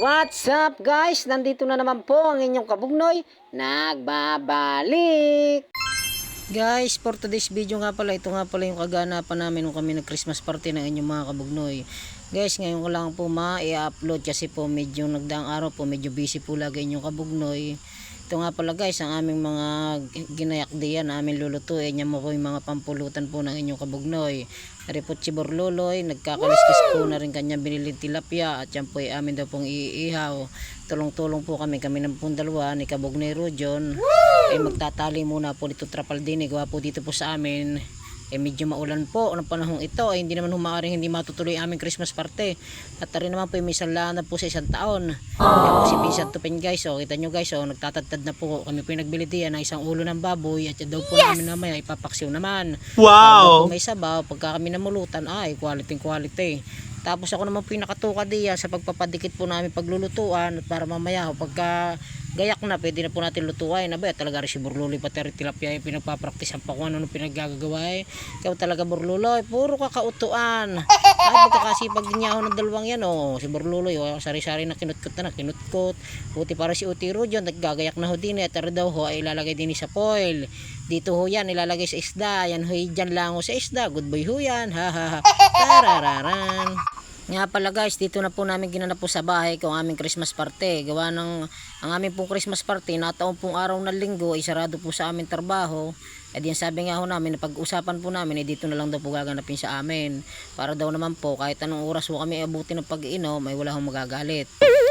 What's up guys? Nandito na naman po ang inyong kabugnoy. Nagbabalik! Guys, for today's video nga pala, ito nga pala yung kaganapan namin nung kami nag Christmas party ng inyong mga kabugnoy. Guys, ngayon ko lang po ma-i-upload kasi po medyo nagdaang araw po, medyo busy po lagi inyong kabugnoy. Ito nga pala guys, ang aming mga ginayak diyan, aming lulutuin. Yan mo po yung mga pampulutan po ng inyong kabugnoy. Ripot si Borluloy, nagkakaliskis po na rin kanyang biniling tilapia at yan po ay amin daw pong iihaw. Tulong-tulong po kami, kami ng pong dalawa ni Kabugnoy Rujon. Eh magtatali muna po dito Trapaldine, gawa po dito po sa amin eh medyo maulan po ng panahong ito. Ay hindi naman humaaring hindi matutuloy ang aming Christmas party. At rin naman po yung may na po sa isang taon. Po si Vincent Tupin guys oh kita nyo guys oh nagtatadtad na po. Kami po yung nagbili diyan ng isang ulo ng baboy at yan daw po namin namaya ipapaksiw naman. Wow! May sabaw pagka kami namulutan ay quality quality. Tapos ako naman po yung nakatuka diyan sa pagpapadikit po namin paglulutuan at para mamaya pagka gayak na pwede na po natin lutuin. Na ba talaga rin si Burluloy pati rin tilapia yung pinagpapraktisan pa kung ano nung pinaggagawa eh. Ikaw talaga Burluloy puro kakautuan. Ay magkakasipag din niya ako ng dalawang yan oh. Si Burluloy oh, sari-sari na kinutkot na kinutkot. Buti para si Uti Rujon naggagayak na ho din eh. At daw ho ay ilalagay din sa foil. Dito ho yan ilalagay sa isda. Yan ho dyan lang ho sa isda. Good boy ho yan. Ha ha ha. Tarararan nga pala guys, dito na po namin ginanap po sa bahay kung aming Christmas party. Gawa ng ang aming pong Christmas party, nataon pong araw ng linggo, ay sarado po sa aming trabaho. At yan sabi nga ho namin, pag-usapan po namin, eh, dito na lang daw po gaganapin sa amin. Para daw naman po, kahit anong oras po kami abuti ng pag-inom, ay wala hong magagalit.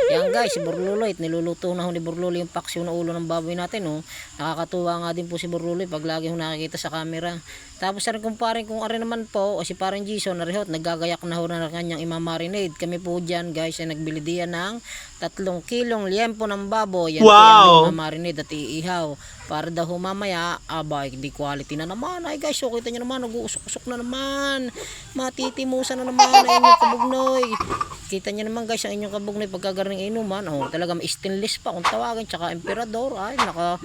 Yan guys, si Burluloy, niluluto na ho ni Burluloy yung paksyo na ulo ng baboy natin. Oh. Nakakatuwa nga din po si Burluloy pag lagi ho nakikita sa camera. Tapos sa rin kumparin kung ari naman po, o si parang Jason na rehot, naggagayak na ho na ng kanyang imamarinade. Kami po dyan guys, ay nagbili diyan ng tatlong kilong liempo ng baboy. Yan po yung imamarinade at iihaw. Para daw mamaya, aba, hindi quality na naman. Ay guys, so kita nyo naman, nag-uusok-usok na naman. Matitimusan na naman ang inyong kabugnoy. Kita nyo naman guys, ang inyong kabugnoy pagkagaring inuman. Oh, talagang stainless pa kung tawagin. Tsaka emperador. Ay, naka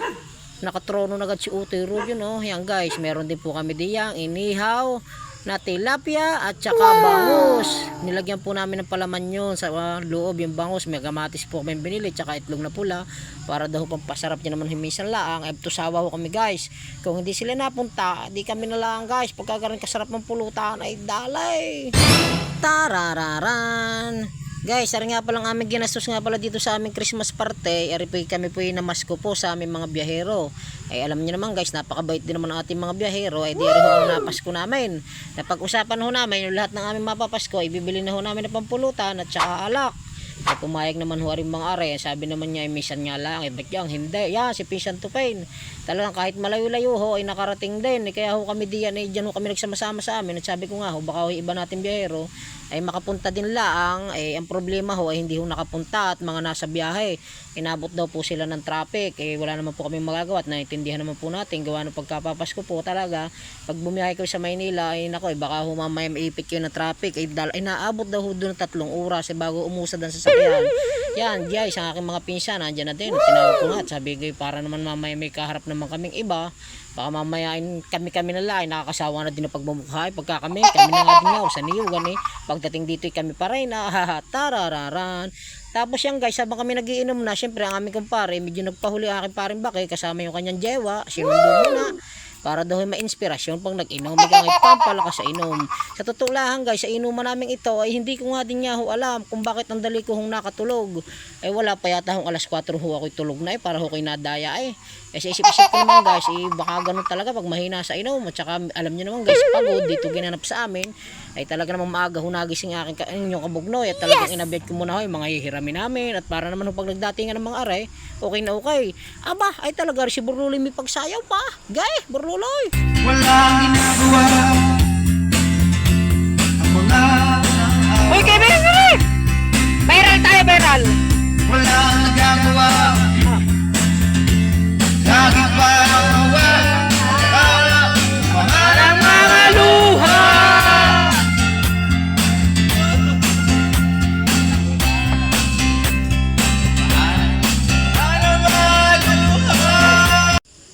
nakatrono na agad si Utoy Rubio no. Yan guys, meron din po kami diyang inihaw na tilapia at saka bangus. Nilagyan po namin ng palaman yun sa uh, loob yung bangus. May kamatis po kami binili tsaka itlog na pula para daw pampasarap niya naman himisan laang. Ay tusawa ho kami guys. Kung hindi sila napunta, di kami na lang guys. Pagkagaring kasarap ng pulutan ay dalay. Tarararan. Guys, ari nga palang aming ginastos nga pala dito sa aming Christmas party. Ari po kami po yung namasko po sa aming mga biyahero. Ay alam niyo naman guys, napakabait din naman ng ating mga biyahero. Ay di ari ho ang napasko namin. Napag-usapan ho namin yung lahat ng aming mapapasko, ibibili na ho namin ng pampulutan at saka alak. Ay pumayag naman ho rin mga are. Sabi naman niya, ay misan nga lang. Eh, ba't yan? Hindi. Yan, si Pinsan Tupain. Talagang kahit malayo-layo ho, ay nakarating din. Eh, kaya ho kami diyan, eh, dyan ho kami nagsama-sama sa amin. At sabi ko nga ho, baka ho iba natin biyahero ay makapunta din laang eh ang problema ho ay hindi ho nakapunta at mga nasa biyahe inabot daw po sila ng traffic eh wala naman po kami magagawa at naiintindihan naman po natin gawa ng pagkapapasko po talaga pag bumiyahe kayo sa Maynila ay nako eh baka ho mamaya maipit kayo ng traffic ay, dal, ay naabot daw ho doon ng tatlong oras eh bago umusad ang sasakyan yan. Jay sa aking mga pinsan nandiyan na din. Tinawag ko nga at sabi ko para naman mamaya may kaharap naman kaming iba. Baka mamaya kami-kami na lang. Nakakasawa na din ang pagmumukha. Pagka kami kami na nga din nga sa niyo gani. Pagdating dito kami pa rin. Ah, tarararan. Tapos yan guys habang kami nagiinom na syempre ang aming kumpare medyo nagpahuli aking paring baki kasama yung kanyang jewa. Sinundo muna para daw may inspirasyon pag nag-inom. Biglang ay pampalakas sa inom. Sa totoo lang guys sa inuman namin ito ay hindi ko nga din niya ho alam kung bakit ang dali ko hong nakatulog. Ay wala pa yata hong alas 4 ho ako tulog na eh para ho ko'y nadaya eh. Kasi isip-isip ko naman guys eh, baka ganun talaga pag mahina sa inom. At saka alam niyo naman guys pagod dito ginanap sa amin ay talaga namang maaga ho nagising aking ka, inyong kabugnoy at talagang inabiyat ko muna ho yung mga hihiramin namin. At para naman ho pag nagdatingan ng mga are okay na okay. Aba ay talaga si Burluloy may pagsayaw pa. Gay Burluloy Walang ginagawa Ang mga Uy, rin! Viral tayo, viral! Walang nagagawa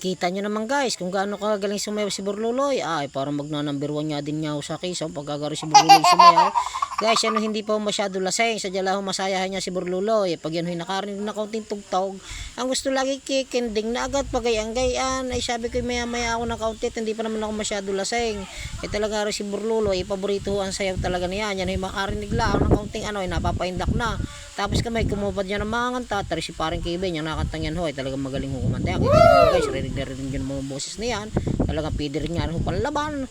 Kita nyo naman guys kung gaano kagaling sumayaw si Burluloy. Ay, parang magna number one niya din niya sa kisaw. Pagkagaro si Burluloy sumayaw. Guys, ano hindi pa masyado laseng. Sadya lang masayahan niya si Burluloy. Pag yan ho'y nakarinig na kaunting tugtog, ang gusto lagi kikinding na agad pagayang-gayan. Ay sabi ko maya maya ako ng kaunti, hindi pa naman ako masyado laseng. Eh talaga rin si Burluloy, paborito ang sayaw talaga niya. Yan ho'y makarinig lang ng kaunting ano, ay napapaindak na. Tapos kamay, kumupad niya ng mga kanta. Tari si paring Kevin, yung nakantang yan ho, ay talagang magaling ho kumanta. Kita guys, rinig na rinig niyo ng mga boses na yan. Talagang pider niya ho panlaban.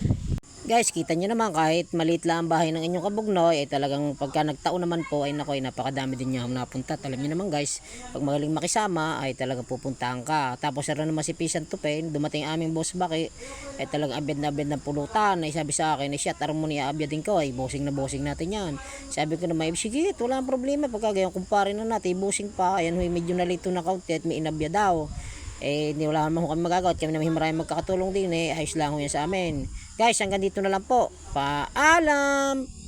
Guys, kita nyo naman kahit maliit lang ang bahay ng inyong kabugnoy, ay talagang pagka nagtaon naman po ay nako ay napakadami din niya napunta. Alam niyo naman guys, pag magaling makisama ay talagang pupuntahan ka. Tapos meron naman si Pisan Tupen, dumating aming boss baki, ay talagang abid na abid ng pulutan. Ay sabi sa akin, ay shit, aram mo niya abyadin ko, ay bossing na bossing natin yan. Sabi ko naman, sige, wala ang problema. Pagka ganyan kumpare na natin, bossing pa, ayan huy, medyo nalito na kaunti at may inabya daw eh hindi wala naman kami magagawa at kami naman maraming magkakatulong din eh. Ayos lang ho yan sa amin. Guys hanggang dito na lang po. Paalam